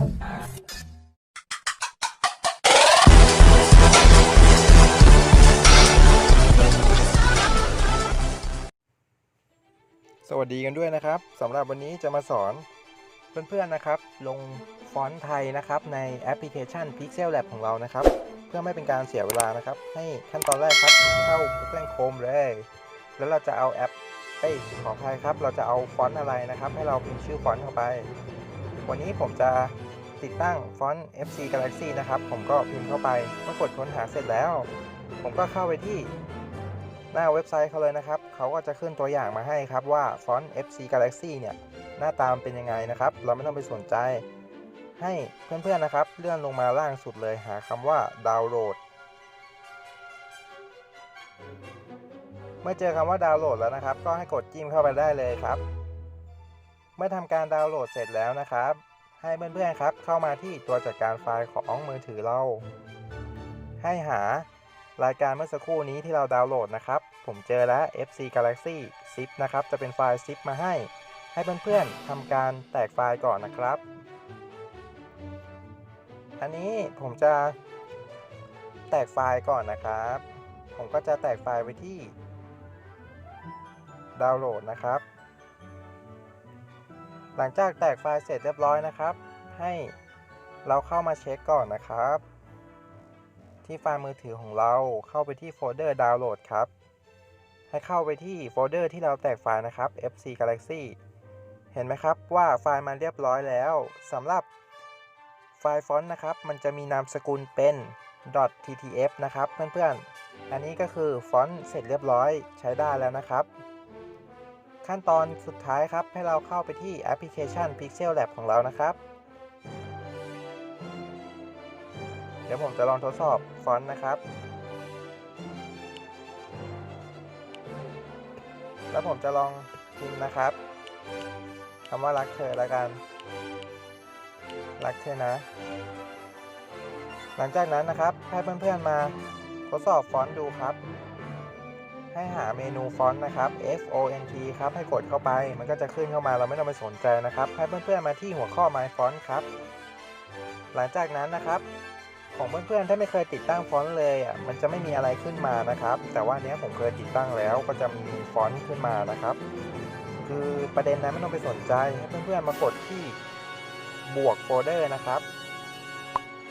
สวัสดีกันด้วยนะครับสำหรับวันนี้จะมาสอนเพื่อนๆนะครับ ลงฟอนต์ไทยนะครับในแอปพลิเคชัน Pixel Lab ของเรานะครับ เพื่อไม่เป็นการเสียเวลานะครับ ให้ขั้นตอนแรกครับเข้า Google Chrome เลย แล้วเราจะเอาแอปเอ้ยขออภัยครับ เราจะเอาฟอนต์อะไรนะครับ ให้เราพิมพ์ชื่อฟอนต์เข้าไป วันนี้ผมจะ ติดตั้งฟอนต์ FC Galaxy นะครับ ผมก็พิมพ์เข้าไปเมื่อกดค้นหาเสร็จแล้ว ผมก็เข้าไปที่หน้าเว็บไซต์เขาเลยนะครับ เขาก็จะขึ้นตัวอย่างมาให้ครับว่าฟอนต์ FC Galaxy เนี่ย หน้าตามเป็นยังไงนะครับ เราไม่ต้องไปสนใจ ให้เพื่อนๆนะครับ เลื่อนลงมาล่างสุดเลยหาคำว่าดาวน์โหลด เมื่อเจอคำว่าดาวน์โหลดแล้วนะครับ ก็ให้กดจิ้มเข้าไปได้เลยครับ เมื่อทำการดาวน์โหลดเสร็จแล้วนะครับ ให้เพื่อนๆครับ เข้ามาที่ตัวจัดการไฟล์ของมือถือเรา ให้หารายการเมื่อสักครู่นี้ที่เราดาวน์โหลดนะครับ ผมเจอแล้ว FC Galaxy zip นะครับ จะเป็นไฟล์ zip มาให้ ให้เพื่อนๆทำการแตกไฟล์ก่อนนะครับ อันนี้ผมจะแตกไฟล์ก่อนนะครับ ผมก็จะแตกไฟล์ไว้ที่ดาวน์โหลดนะครับ หลังจากแตกไฟล์เสร็จเรียบร้อยนะครับ ให้เราเข้ามาเช็คก่อนนะครับ ที่ไฟล์มือถือของเราเข้าไปที่โฟลเดอร์ดาวน์โหลดครับ ให้เข้าไปที่โฟลเดอร์ที่เราแตกไฟล์นะครับ FC Galaxy เห็นไหมครับว่าไฟล์มันเรียบร้อยแล้วสำหรับไฟล์ฟอนต์นะครับ มันจะมีนามสกุลเป็น .ttf นะครับ เพื่อนๆ อันนี้ก็คือฟอนต์เสร็จเรียบร้อยใช้ได้แล้วนะครับ ขั้นตอนสุดท้ายครับ ให้เราเข้าไปที่แอปพลิเคชัน Pixel Lab ของเรานะครับ เดี๋ยวผมจะลองทดสอบฟอนต์นะครับ แล้วผมจะลองพิมพ์นะครับคำว่ารักเธอแล้วกัน รักเธอนะ หลังจากนั้นนะครับ ให้เพื่อนๆมาทดสอบฟอนต์ดูครับ ให้หาเมนูฟอนต์นะครับ F O N T ครับให้กดเข้าไป มันก็จะขึ้นเข้ามาเราไม่ต้องไปสนใจนะครับ ให้เพื่อนๆมาที่หัวข้อ My Font ครับ หลังจากนั้นนะครับของเพื่อนๆถ้าไม่เคยติดตั้งฟอนต์เลยอะมันจะไม่มีอะไรขึ้นมานะครับ แต่ว่านเนี้ยผมเคยติดตั้งแล้วก็จะมีฟอนต์ขึ้นมานะครับ คือประเด็นนั้นไม่ต้องไปสนใจให้เพื่อนๆมากดที่บวกโฟลเดอร์นะครับ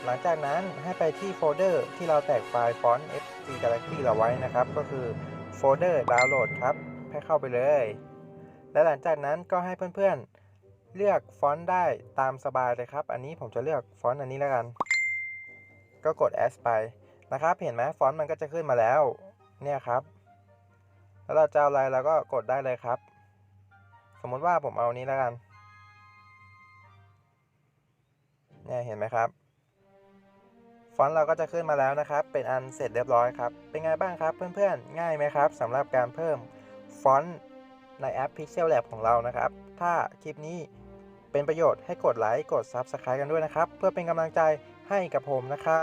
หลังจากนั้นให้ไปที่โฟลเดอร์ที่เราแตกไฟล์ฟอนต์ FC Galaxy เราไว้นะครับ ก็คือ โฟลเดอร์ดาวน์โหลดครับ ให้เข้าไปเลย และหลังจากนั้นก็ให้เพื่อนๆ เลือกฟอนต์ได้ตามสบายเลยครับ อันนี้ผมจะเลือกฟอนต์อันนี้แล้วกัน ก็กด add ไปนะครับ เห็นไหมฟอนต์มันก็จะขึ้นมาแล้ว เนี่ยครับ แล้วเราจะเอาอะไรเราก็กดได้เลยครับ สมมติว่าผมเอานี้แล้วกัน เนี่ยเห็นไหมครับ อนต์เราก็จะขึ้นมาแล้วนะครับ เป็นอันเสร็จเรียบร้อยครับ เป็นไงบ้างครับเพื่อนๆ ง่ายไหมครับสำหรับการเพิ่มฟอนต์ในแอป Pixel Lab ของเรานะครับ ถ้าคลิปนี้เป็นประโยชน์ให้กดไลค์ กด Subscribe กันด้วยนะครับ เพื่อเป็นกำลังใจให้กับผมนะครับ